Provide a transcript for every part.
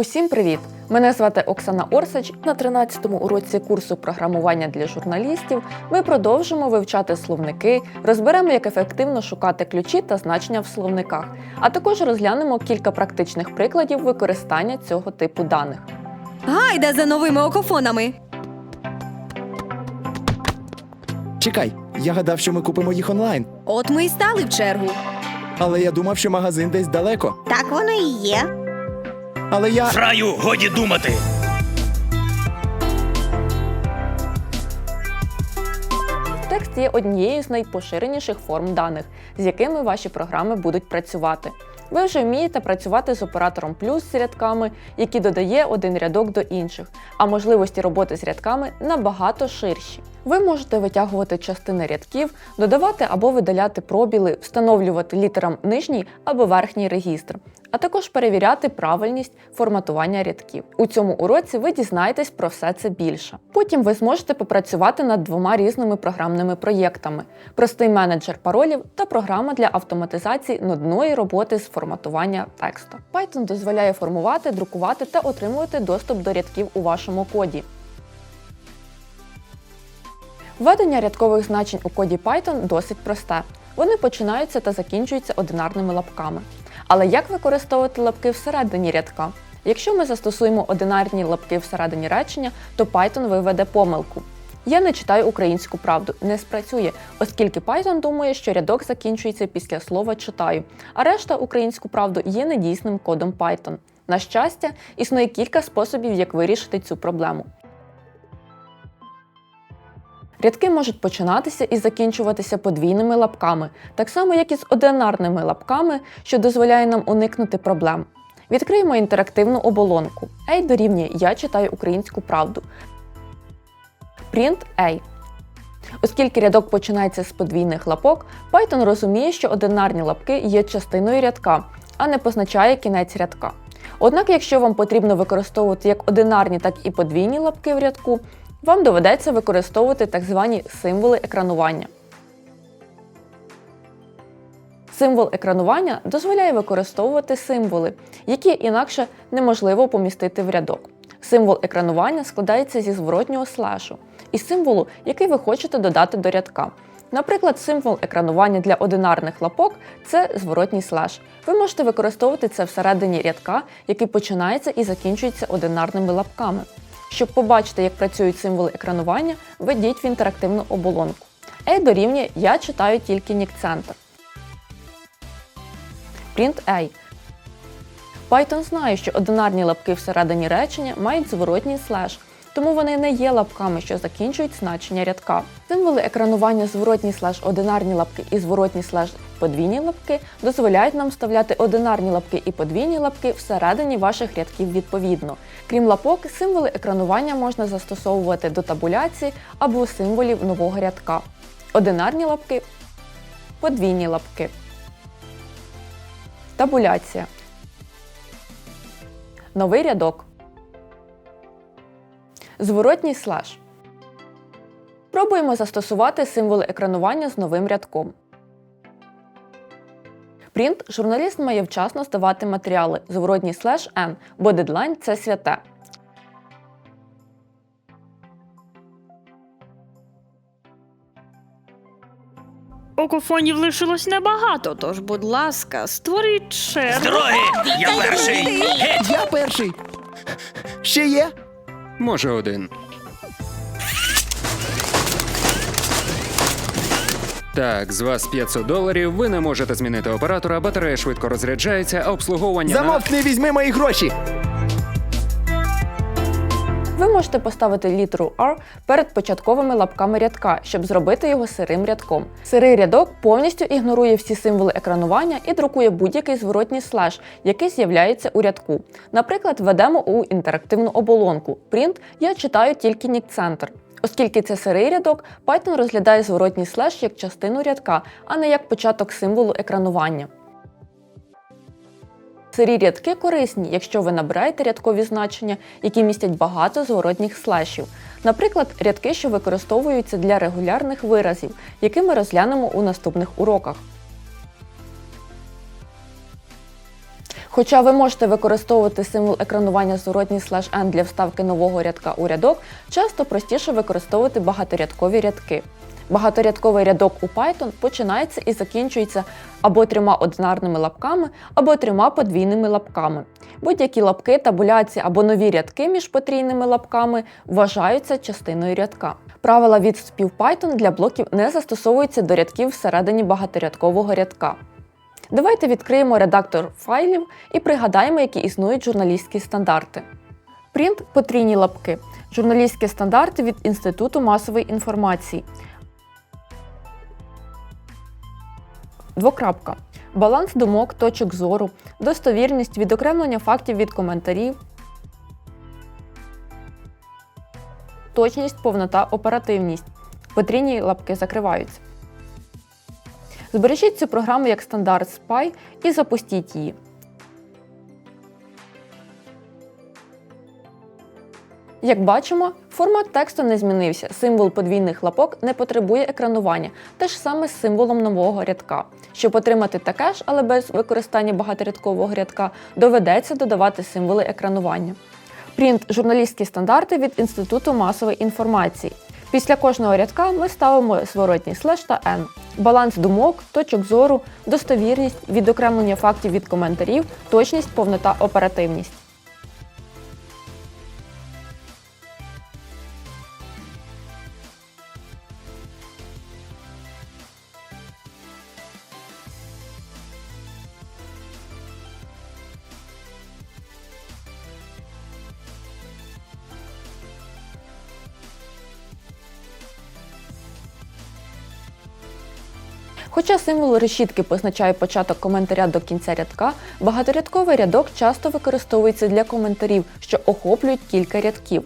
Усім привіт! Мене звати Оксана Орсач. На 13-му уроці курсу програмування для журналістів ми продовжимо вивчати словники, розберемо, як ефективно шукати ключі та значення в словниках, а також розглянемо кілька практичних прикладів використання цього типу даних. Гайда за новими окофонами. Чекай, я гадав, що ми купимо їх онлайн, От ми й стали в чергу. але я думав, що магазин десь далеко. Так воно і є. Але я. Фраю, годі думати. Текст є однією з найпоширеніших форм даних, з якими ваші програми будуть працювати. Ви вже вмієте працювати з оператором плюс з рядками, який додає один рядок до інших, а можливості роботи з рядками набагато ширші. Ви можете витягувати частини рядків, додавати або видаляти пробіли, встановлювати літерам нижній або верхній регістр, а також перевіряти правильність форматування рядків. У цьому уроці ви дізнаєтесь про все це більше. Потім ви зможете попрацювати над двома різними програмними проєктами: простий менеджер паролів та програма для автоматизації нудної роботи з форматування тексту. Python дозволяє формувати, друкувати та отримувати доступ до рядків у вашому коді. Введення рядкових значень у коді Python досить просте. Вони починаються та закінчуються одинарними лапками. Але як використовувати лапки всередині рядка? Якщо ми застосуємо одинарні лапки всередині речення, то Python виведе помилку. Я не читаю українську правду, не спрацює, оскільки Python думає, що рядок закінчується після слова читаю, а решта українську правду є недійсним кодом Python. На щастя, існує кілька способів, як вирішити цю проблему. Рядки можуть починатися і закінчуватися подвійними лапками, так само як і з одинарними лапками, що дозволяє нам уникнути проблем. Відкриємо інтерактивну оболонку. A дорівнює Я читаю українську правду. Print A. Оскільки рядок починається з подвійних лапок, Python розуміє, що одинарні лапки є частиною рядка, а не позначає кінець рядка. Однак, якщо вам потрібно використовувати як одинарні, так і подвійні лапки в рядку, вам доведеться використовувати так звані символи екранування. Символ екранування дозволяє використовувати символи, які інакше неможливо помістити в рядок. Символ екранування складається зі зворотнього слешу і символу, який ви хочете додати до рядка. Наприклад, символ екранування для одинарних лапок це зворотній слеш. Ви можете використовувати це всередині рядка, який починається і закінчується одинарними лапками. Щоб побачити, як працюють символи екранування, введіть в інтерактивну оболонку. A дорівнює Я читаю тільки нік-центр. Print A. Python знає, що одинарні лапки всередині речення мають зворотній слеш, тому вони не є лапками, що закінчують значення рядка. Символи екранування зворотній слеш одинарні лапки і зворотній слеш подвійні лапки дозволяють нам вставляти одинарні лапки і подвійні лапки всередині ваших рядків відповідно. Крім лапок, символи екранування можна застосовувати до табуляції або символів нового рядка. Одинарні лапки, подвійні лапки. Табуляція. Новий рядок. Зворотній слеш. Пробуємо застосувати символи екранування з новим рядком. Принт журналіст має вчасно здавати матеріали зворотній слеш N, бо дедлайн це святе. Окофонів лишилось небагато, тож, будь ласка, створіть З чергу. дороги! Я перший! Геть! Я перший. Ще є? Може, один. Так, з вас 500 доларів. Ви не можете змінити оператора, батарея швидко розряджається, а обслуговування на... Замовкни, візьми мої гроші. Ви можете поставити літеру R перед початковими лапками рядка, щоб зробити його сирим рядком. Сирий рядок повністю ігнорує всі символи екранування і друкує будь-який зворотній слеш, який з'являється у рядку. Наприклад, введемо у інтерактивну оболонку Print Я читаю тільки нік-центр. Оскільки це сирий рядок, Python розглядає зворотній слеш як частину рядка, а не як початок символу екранування. Сирі рядки корисні, якщо ви набираєте рядкові значення, які містять багато зворотніх слешів. Наприклад, рядки, що використовуються для регулярних виразів, які ми розглянемо у наступних уроках. Хоча ви можете використовувати символ екранування зворотній слеш n для вставки нового рядка у рядок, часто простіше використовувати багаторядкові рядки. Багаторядковий рядок у Python починається і закінчується або трьома одинарними лапками, або трьома подвійними лапками. Будь-які лапки, табуляції або нові рядки між потрійними лапками вважаються частиною рядка. Правила відступів Python для блоків не застосовуються до рядків всередині багаторядкового рядка. Давайте відкриємо редактор файлів і пригадаємо, які існують журналістські стандарти. Принт потрійні лапки. Журналістські стандарти від Інституту масової інформації. Двокрапка. Баланс думок, точок зору, достовірність, відокремлення фактів від коментарів, точність, повнота, оперативність. Потрійні лапки закриваються. Збережіть цю програму як стандарт SPY і запустіть її. Як бачимо, формат тексту не змінився. Символ подвійних лапок не потребує екранування, те ж саме з символом нового рядка. Щоб отримати таке ж, але без використання багаторядкового рядка, доведеться додавати символи екранування. Принт журналістські стандарти від Інституту масової інформації. Після кожного рядка ми ставимо зворотній слеш та n. Баланс думок, точок зору, достовірність, відокремлення фактів від коментарів, точність, повнота, оперативність. Хоча символ решітки позначає початок коментаря до кінця рядка, багаторядковий рядок часто використовується для коментарів, що охоплюють кілька рядків.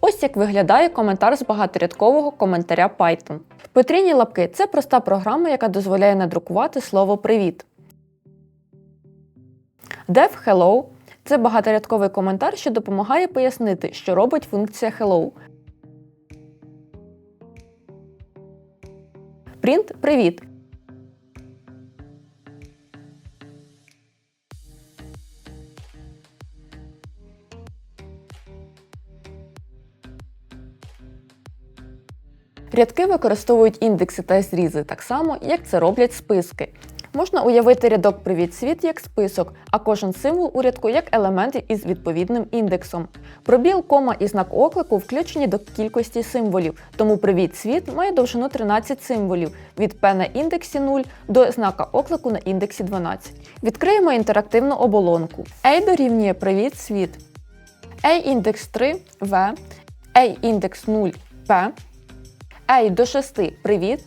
Ось як виглядає коментар з багаторядкового коментаря Python. Потрійні лапки це проста програма, яка дозволяє надрукувати слово Привіт. Def Hello це багаторядковий коментар, що допомагає пояснити, що робить функція Hello. Print Привіт. Рядки використовують індекси та зрізи так само, як це роблять списки. Можна уявити рядок Привіт світ як список, а кожен символ у рядку як елемент із відповідним індексом. Пробіл, кома і знак оклику включені до кількості символів, тому Привіт світ має довжину 13 символів від P на індексі 0 до знака оклику на індексі 12. Відкриємо інтерактивну оболонку. A дорівнює Привіт світ. A індекс 3 V, A індекс 0 P, A до 6 привіт,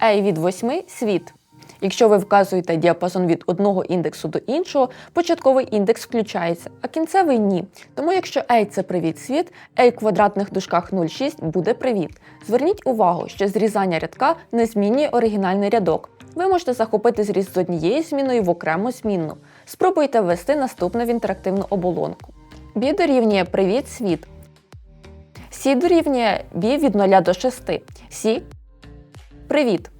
A від 8 світ. Якщо ви вказуєте діапазон від одного індексу до іншого, початковий індекс включається, а кінцевий ні. Тому якщо A це привіт світ, A в квадратних дужках 0,6 буде привіт. Зверніть увагу, що зрізання рядка не змінює оригінальний рядок. Ви можете захопити зріз з однією зміною в окрему змінну. Спробуйте ввести наступне в інтерактивну оболонку. B дорівнює привіт світ. Сі дорівнює B від 0 до 6. Сі. Привіт.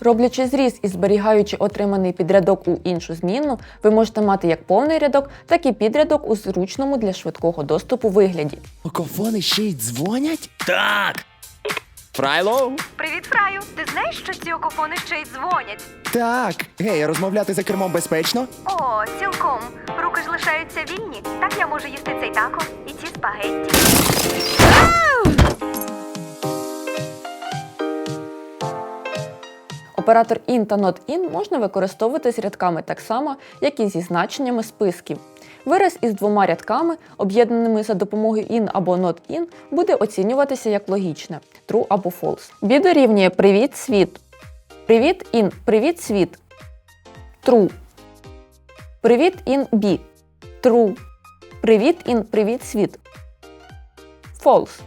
Роблячи зріз і зберігаючи отриманий підрядок у іншу змінну, ви можете мати як повний рядок, так і підрядок у зручному для швидкого доступу вигляді. Окофони ще й дзвонять? Так. Фрайло? Привіт, Фраю! Ти знаєш, що ці окофони ще й дзвонять? Так. Гей, розмовляти за кермом безпечно? О, цілком. Руки ж лишаються вільні. Так я можу їсти цей тако і ці спагетті. Оператор in та not in можна використовувати з рядками так само, як і зі значеннями списків. Вираз із двома рядками, об'єднаними за допомогою in або not in, буде оцінюватися як логічне true або false. B дорівнює Привіт світ. Привіт in Привіт світ. True. Привіт in B. True. Привіт in Привіт світ. False.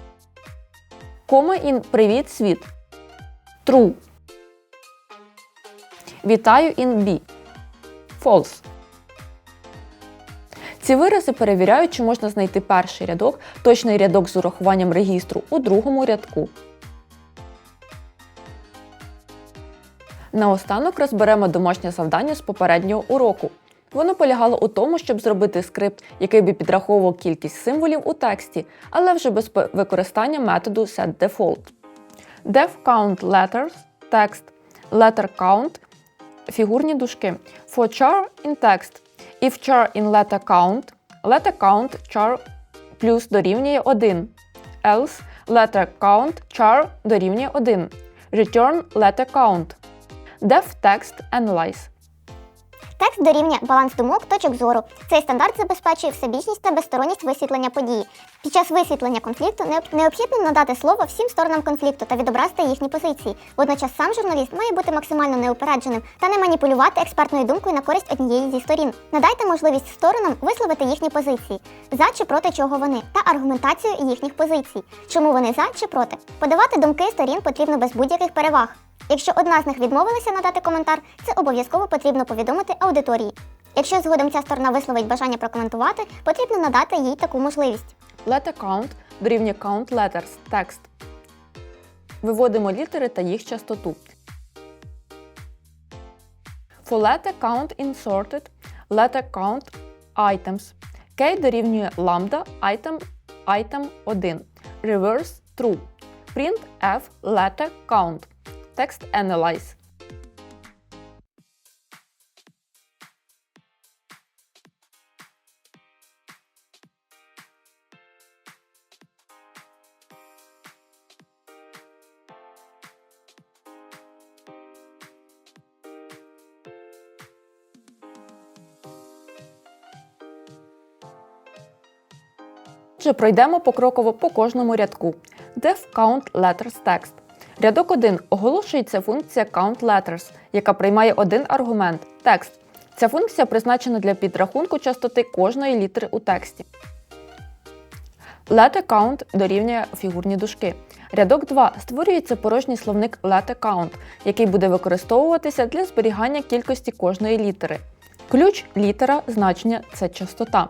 Кома in Привіт світ. True. Вітаю in B. False. Ці вирази перевіряють, чи можна знайти перший рядок, точний рядок з урахуванням регістру у другому рядку. Наостанок розберемо домашнє завдання з попереднього уроку. Воно полягало у тому, щоб зробити скрипт, який би підраховував кількість символів у тексті, але вже без використання методу setDefault. Def count letters – текст, letter count – фігурні дужки. For char in text. If char in letter count, letter count char плюс дорівнює 1. Else letter count char дорівнює 1. Return letter count. Def text analyze. Текст дорівнює баланс думок, точок зору. Цей стандарт забезпечує всебічність та безсторонність висвітлення події. Під час висвітлення конфлікту необхідно надати слово всім сторонам конфлікту та відобразити їхні позиції. Водночас сам журналіст має бути максимально неупередженим та не маніпулювати експертною думкою на користь однієї зі сторін. Надайте можливість сторонам висловити їхні позиції, за чи проти чого вони, та аргументацію їхніх позицій, чому вони за чи проти. Подавати думки сторін потрібно без будь-яких переваг. Якщо одна з них відмовилася надати коментар, це обов'язково потрібно повідомити аудиторії. Якщо згодом ця сторона висловить бажання прокоментувати, потрібно надати їй таку можливість. Letter count дорівнює count letters – текст. Виводимо літери та їх частоту. For letter count inserted, letter count items. K дорівнює lambda item item 1. Reverse true. Print F letter count. Text analyze. Отже, пройдемо покроково по кожному рядку. Def count letters text. Рядок 1 оголошується функція count letters, яка приймає один аргумент текст. Ця функція призначена для підрахунку частоти кожної літери у тексті. Letter count дорівнює фігурні дужки. Рядок 2 створюється порожній словник letter count, який буде використовуватися для зберігання кількості кожної літери. Ключ літера значення це частота.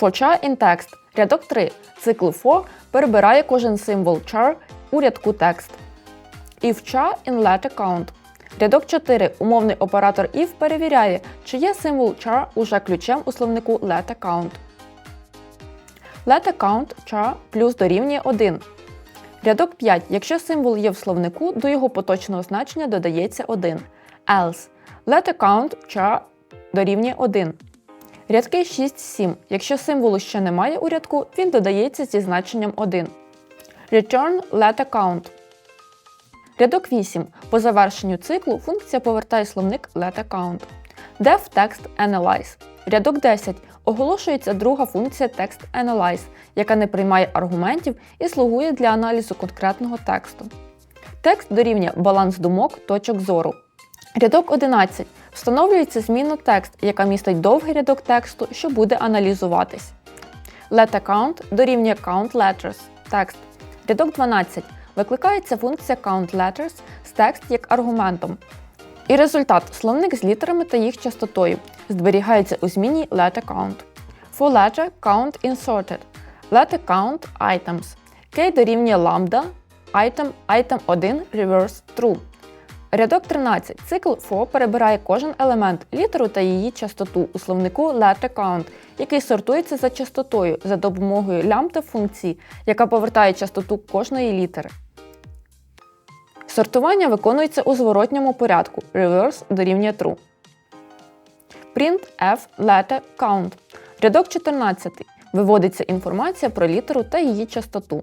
For in text. Рядок 3. Цикл for перебирає кожен символ char у рядку текст. If char in letter count. Рядок 4. Умовний оператор if перевіряє, чи є символ char уже ключем у словнику letter count. Letter count char плюс дорівнює 1. Рядок 5. Якщо символ є в словнику, до його поточного значення додається 1. Else. Letter count char дорівнює 1. Рядки 6-7. Якщо символу ще немає у рядку, він додається зі значенням 1. Return letter count. Рядок 8. По завершенню циклу функція повертає словник letter count. Def text analyze. Рядок 10. Оголошується друга функція text analyze, яка не приймає аргументів і слугує для аналізу конкретного тексту. Текст дорівнює баланс думок точок зору. Рядок 11. Встановлюється змінна текст, яка містить довгий рядок тексту, що буде аналізуватись. Letter count дорівнює count letters текст. Рядок 12. Викликається функція count letters з текст як аргументом. І результат словник з літерами та їх частотою зберігається у зміні letter count. For letter count inserted. Letter count items. K дорівнює lambda item item 1 reverse true. Рядок 13. Цикл for перебирає кожен елемент, літеру та її частоту у словнику letter count, який сортується за частотою за допомогою лямбда функції, яка повертає частоту кожної літери. Сортування виконується у зворотньому порядку. Reverse дорівнює true. Print F letter count. Рядок 14. Виводиться інформація про літеру та її частоту.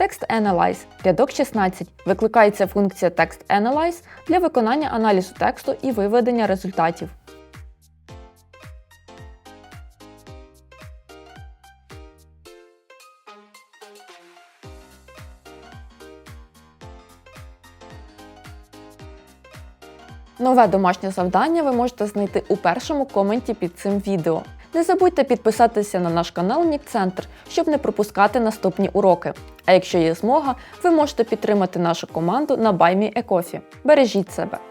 Text Analyze. Рядок 16. Викликається функція Text Analyze для виконання аналізу тексту і виведення результатів. Нове домашнє завдання ви можете знайти у першому коменті під цим відео. Не забудьте підписатися на наш канал Нікцентр, щоб не пропускати наступні уроки. А якщо є змога, ви можете підтримати нашу команду на BuyMeACoffee. Бережіть себе!